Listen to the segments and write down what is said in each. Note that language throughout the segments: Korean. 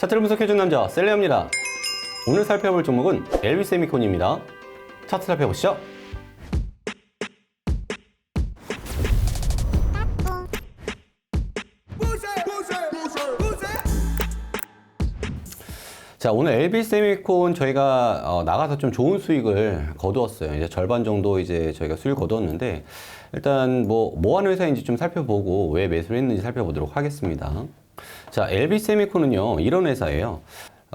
차트를 분석해준 남자 셀레입니다. 오늘 살펴볼 종목은 LB 세미콘입니다. 차트 살펴보시죠. 자, 오늘 LB 세미콘 저희가 어, 나가서 좀 좋은 수익을 거두었어요. 이제 절반 정도 이제 저희가 수익 거두었는데 일단 뭐, 뭐 하는 회사인지 좀 살펴보고 왜 매수를 했는지 살펴보도록 하겠습니다. 자, LB 세미콘은요, 이런 회사예요.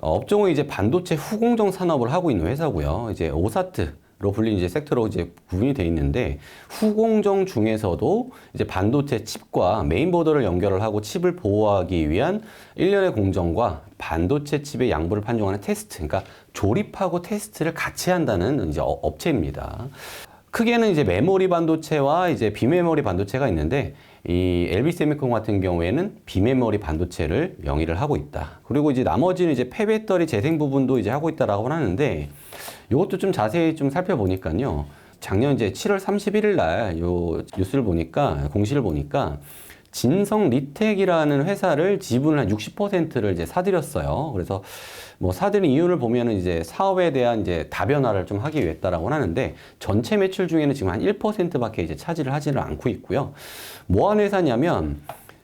어, 업종은 이제 반도체 후공정 산업을 하고 있는 회사고요. 이제 오사트. 로 불리는 이제 섹터로 이제 구분이 돼 있는데 후공정 중에서도 이제 반도체 칩과 메인보드를 연결을 하고 칩을 보호하기 위한 일련의 공정과 반도체 칩의 양부를 판정하는 테스트, 그러니까 조립하고 테스트를 같이 한다는 이제 어- 업체입니다. 크게는 이제 메모리 반도체와 이제 비메모리 반도체가 있는데 이 LB 세미콘 같은 경우에는 비메모리 반도체를 영위를 하고 있다. 그리고 이제 나머지는 이제 폐배터리 재생 부분도 이제 하고 있다라고 하는데 이것도 좀 자세히 좀 살펴보니까요. 작년 이제 7월 31일 날 요 뉴스를 보니까 공시를 보니까 진성 리텍이라는 회사를 지분을 한 60%를 이제 사들였어요. 그래서 뭐 사들인 이유를 보면은 이제 사업에 대한 이제 다변화를 좀 하기 위해서라고 하는데 전체 매출 중에는 지금 한 1%밖에 이제 차지를 하지는 않고 있고요. 뭐 하는 회사냐면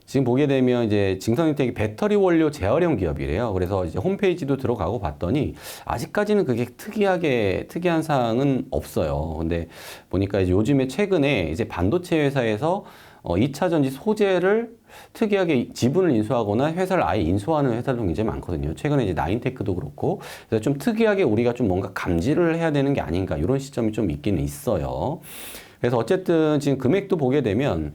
지금 보게 되면 이제 증성인텍이 배터리 원료 재활용 기업이래요. 그래서 이제 홈페이지도 들어가고 봤더니 아직까지는 그게 특이하게 특이한 사항은 없어요. 근데 보니까 이제 요즘에 최근에 이제 반도체 회사에서 어, 2차 전지 소재를 특이하게 지분을 인수하거나 회사를 아예 인수하는 회사도 굉장히 많거든요. 최근에 이제 나인테크도 그렇고 그래서 좀 특이하게 우리가 좀 뭔가 감지를 해야 되는 게 아닌가 이런 시점이 좀 있기는 있어요. 그래서 어쨌든 지금 금액도 보게 되면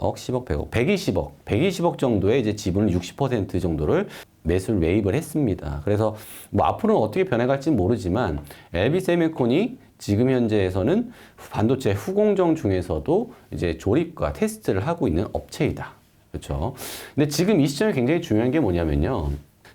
억, 10억, 100억, 120억, 120억 정도의 이제 지분을 60% 정도를 매수를 매입을 했습니다. 그래서 뭐 앞으로는 어떻게 변해갈지 모르지만 LB 세미콘이 지금 현재에서는 반도체 후공정 중에서도 이제 조립과 테스트를 하고 있는 업체이다. 그렇죠. 근데 지금 이 시점에 굉장히 중요한 게 뭐냐면요.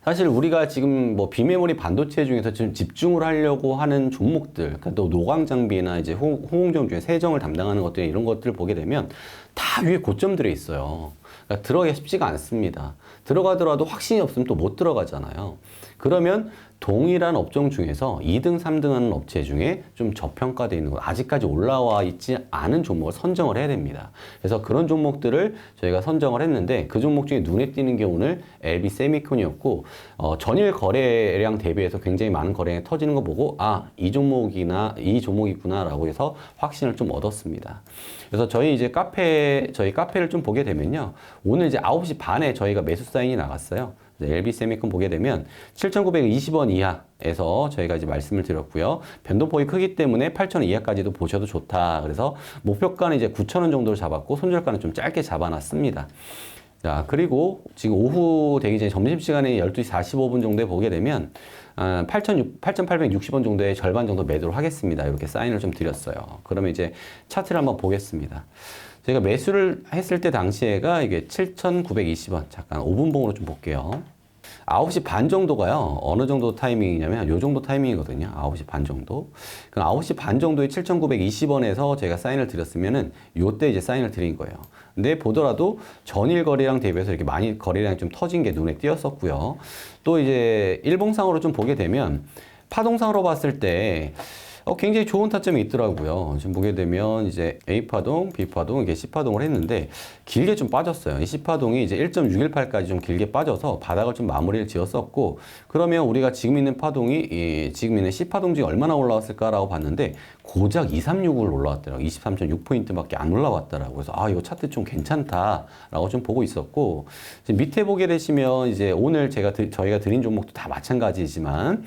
사실 우리가 지금 뭐 비메모리 반도체 중에서 지금 집중을 하려고 하는 종목들, 그러니까 또 노광 장비나 이제 호- 호공정 중에 세정을 담당하는 것들 이런 것들을 보게 되면 다 위에 고점들에 있어요. 그러니까 들어가기 쉽지가 않습니다. 들어가더라도 확신이 없으면 또 못 들어가잖아요. 그러면 동일한 업종 중에서 2등, 3등 하는 업체 중에 좀 저평가되어 있는 것, 아직까지 올라와 있지 않은 종목을 선정을 해야 됩니다. 그래서 그런 종목들을 저희가 선정을 했는데 그 종목 중에 눈에 띄는 게 오늘 LB 세미콘이었고, 어, 전일 거래량 대비해서 굉장히 많은 거래량이 터지는 거 보고, 아, 이 종목이나, 이 종목이구나라고 해서 확신을 좀 얻었습니다. 그래서 저희 이제 카페, 저희 카페를 좀 보게 되면요. 오늘 이제 9시 반에 저희가 매수 사인이 나갔어요. LB 세미콘 보게 되면 7,920원 이하에서 저희가 이제 말씀을 드렸고요. 변동폭이 크기 때문에 8,000원 이하까지도 보셔도 좋다. 그래서 목표가는 이제 9,000원 정도를 잡았고 손절가는 좀 짧게 잡아놨습니다. 자, 그리고 지금 오후 되기 전에 점심시간에 12시 45분 정도에 보게 되면 아, 8,860원 정도의 절반 정도 매도를 하겠습니다. 이렇게 사인을 좀 드렸어요. 그러면 이제 차트를 한번 보겠습니다. 제가 매수를 했을 때 당시에가 이게 7,920원. 잠깐 5분봉으로 좀 볼게요. 9시 반 정도가요. 어느 정도 타이밍이냐면 요 정도 타이밍이거든요. 9시 반 정도. 그럼 9시 반 정도에 7,920원에서 제가 사인을 드렸으면은 요때 이제 사인을 드린 거예요. 근데 보더라도 전일 거래량 대비해서 이렇게 많이 거래량이 좀 터진 게 눈에 띄었었고요. 또 이제 일봉상으로 좀 보게 되면 파동상으로 봤을 때 어, 굉장히 좋은 타점이 있더라고요. 지금 보게 되면 이제 A파동, B파동, 이게 C파동을 했는데 길게 좀 빠졌어요. 이 C파동이 이제 1.618까지 좀 길게 빠져서 바닥을 좀 마무리를 지었었고 그러면 우리가 지금 있는 파동이 이 지금 있는 C파동 중에 얼마나 올라왔을까라고 봤는데 고작 236을 올라왔더라고요. 23.6포인트밖에 안 올라왔더라고요. 그래서 아, 이거 차트 좀 괜찮다라고 좀 보고 있었고 지금 밑에 보게 되시면 이제 오늘 제가 드- 저희가 드린 종목도 다 마찬가지지만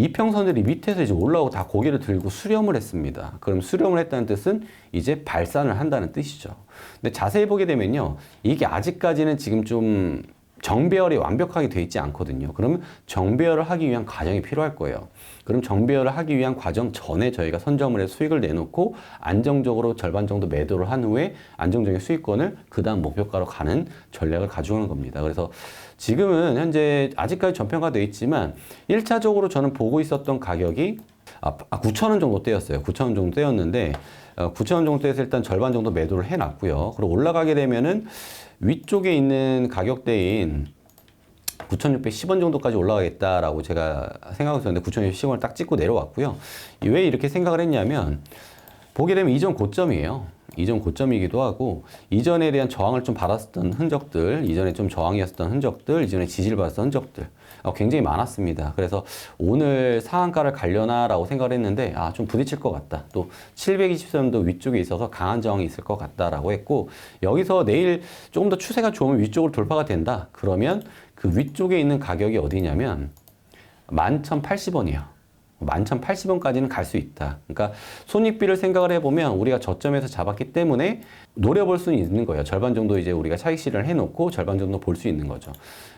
이평선들이 밑에서 이제 올라오고 다 고개를 들고 수렴을 했습니다. 그럼 수렴을 했다는 뜻은 이제 발산을 한다는 뜻이죠. 근데 자세히 보게 되면요. 이게 아직까지는 지금 좀 정배열이 완벽하게 돼 있지 않거든요. 그러면 정배열을 하기 위한 과정이 필요할 거예요. 그럼 정배열을 하기 위한 과정 전에 저희가 선점을 해서 수익을 내놓고 안정적으로 절반 정도 매도를 한 후에 안정적인 수익권을 그 다음 목표가로 가는 전략을 가져오는 겁니다. 그래서 지금은 현재 아직까지 전평가돼 있지만 1차적으로 저는 보고 있었던 가격이 아, 9,000원 정도 떼었어요. 9,000원 정도 떼었는데 어, 9,000원 정도 떼서 일단 절반 정도 매도를 해놨고요. 그리고 올라가게 되면은 위쪽에 있는 가격대인 9,610원 정도까지 올라가겠다라고 제가 생각하고 있었는데 9,610원을 딱 찍고 내려왔고요. 왜 이렇게 생각을 했냐면 보게 되면 이전 고점이에요. 이전 고점이기도 하고 이전에 대한 저항을 좀 받았었던 흔적들, 이전에 좀 저항이었던 흔적들, 이전에 지지를 받았던 흔적들 어, 굉장히 많았습니다. 그래서 오늘 상한가를 가려나라고 생각을 했는데 아 좀 부딪힐 것 같다. 또 720선도 위쪽에 있어서 강한 저항이 있을 것 같다라고 했고 여기서 내일 조금 더 추세가 좋으면 위쪽으로 돌파가 된다. 그러면 그 위쪽에 있는 가격이 어디냐면 11,080원이에요. 11,080원까지는 갈 수 있다. 그러니까 손익비를 생각을 해보면 우리가 저점에서 잡았기 때문에 노려볼 수는 있는 거예요. 절반 정도 이제 우리가 차익 실현을 해놓고 절반 정도 볼 수 있는 거죠.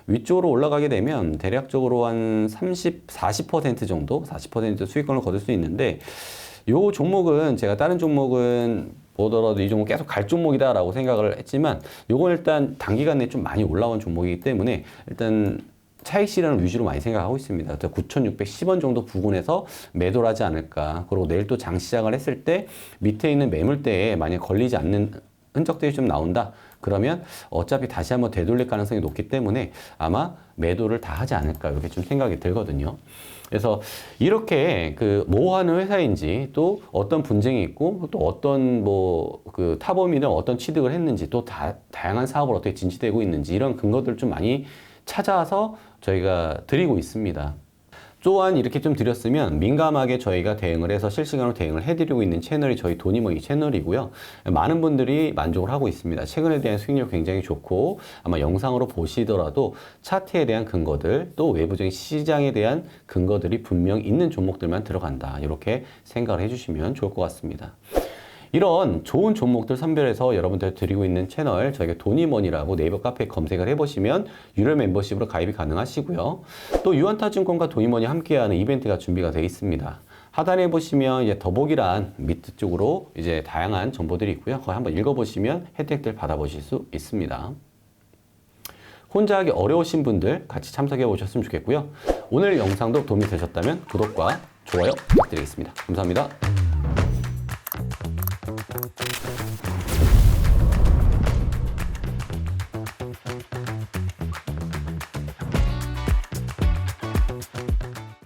위쪽으로 올라가게 되면 대략적으로 한 30, 40% 정도, 40% 수익권을 거둘 수 있는데 요 종목은 제가 다른 종목은 보더라도 이 종목 계속 갈 종목이다라고 생각을 했지만 요건 일단 단기간 내에 좀 많이 올라온 종목이기 때문에 일단 차익 실현을 위주로 많이 생각하고 있습니다. 9,610원 정도 부근에서 매도를 하지 않을까. 그리고 내일 또 장 시작을 했을 때 밑에 있는 매물대에 만약 걸리지 않는 흔적들이 좀 나온다. 그러면 어차피 다시 한번 되돌릴 가능성이 높기 때문에 아마 매도를 다 하지 않을까. 이렇게 좀 생각이 들거든요. 그래서 이렇게 그 뭐 하는 회사인지 또 어떤 분쟁이 있고 또 어떤 뭐 그 타범이든 어떤 취득을 했는지 또 다, 다양한 사업을 어떻게 진지되고 있는지 이런 근거들을 좀 많이 찾아서 저희가 드리고 있습니다. 또한 이렇게 좀 드렸으면 민감하게 저희가 대응을 해서 실시간으로 대응을 해드리고 있는 채널이 저희 돈이모이 채널이고요. 많은 분들이 만족을 하고 있습니다. 최근에 대한 수익률 굉장히 좋고 아마 영상으로 보시더라도 차트에 대한 근거들 또 외부적인 시장에 대한 근거들이 분명 있는 종목들만 들어간다. 이렇게 생각을 해주시면 좋을 것 같습니다. 이런 좋은 종목들 선별해서 여러분들 드리고 있는 채널 저희가 돈이머니라고 네이버 카페에 검색을 해보시면 유료 멤버십으로 가입이 가능하시고요. 또 유한타증권과 돈이머니 함께하는 이벤트가 준비가 되어 있습니다. 하단에 보시면 이제 더보기란 밑 쪽으로 이제 다양한 정보들이 있고요. 그거 한번 읽어보시면 혜택들 받아보실 수 있습니다. 혼자 하기 어려우신 분들 같이 참석해 보셨으면 좋겠고요. 오늘 영상도 도움이 되셨다면 구독과 좋아요 부탁드리겠습니다. 감사합니다.